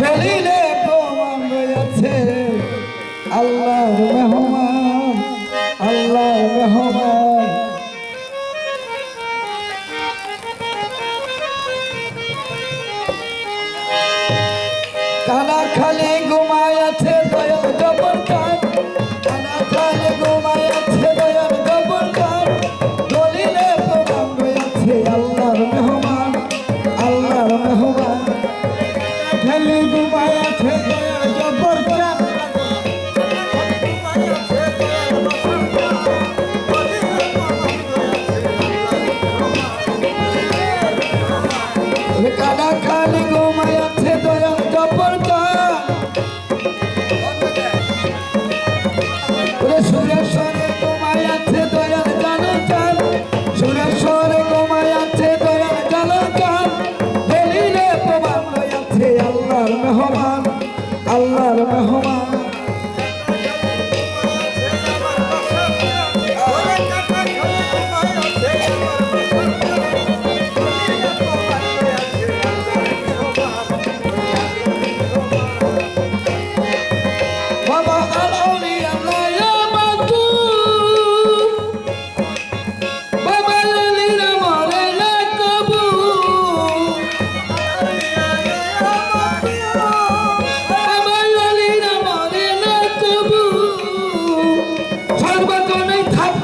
বেরিলে তোমার আছে আল্লাহ মেহমান আল্লাহ মেহমান। ডুবাই আছে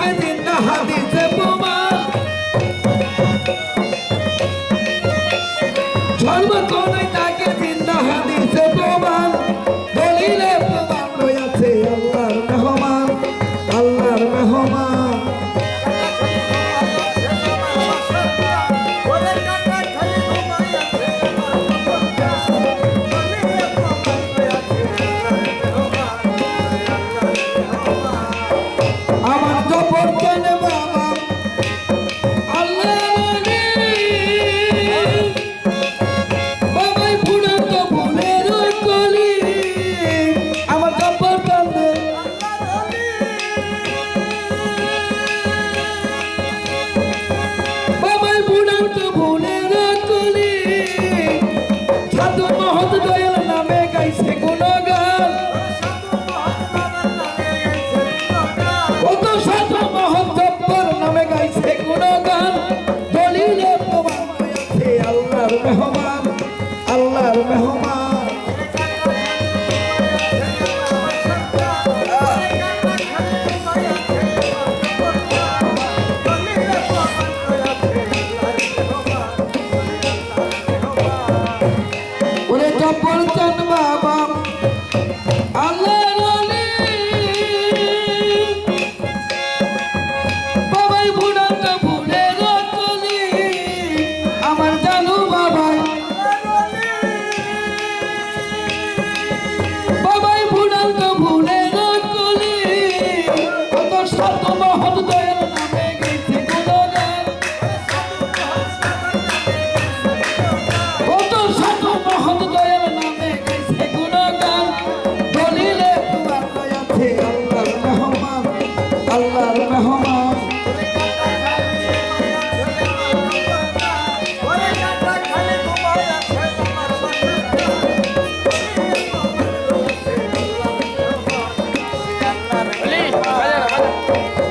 Anh গাইছে গুণগান কত শত মহৎ জব্বর নামে গাইছে গুণগান দলিল তোমার আল্লাহর মেহমান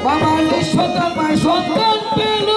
বাবার সন্তান সন্তান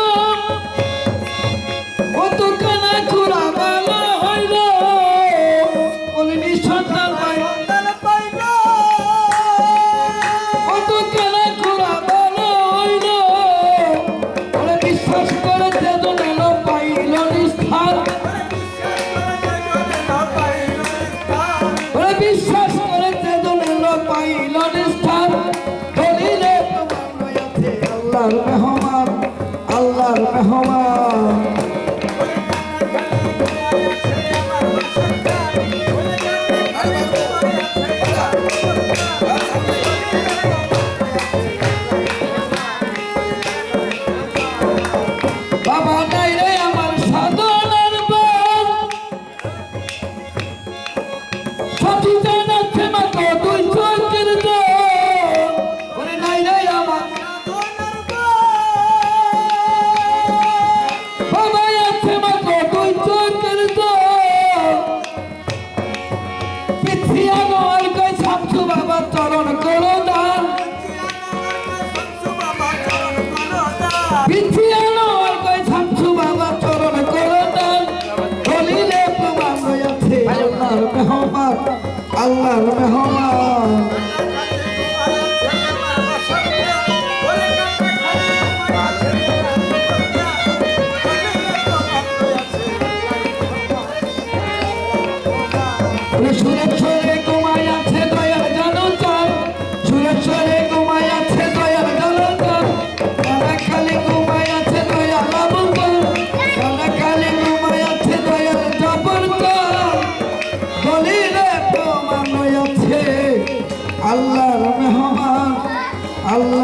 Oh. আল্লাহর মেহমান Oh.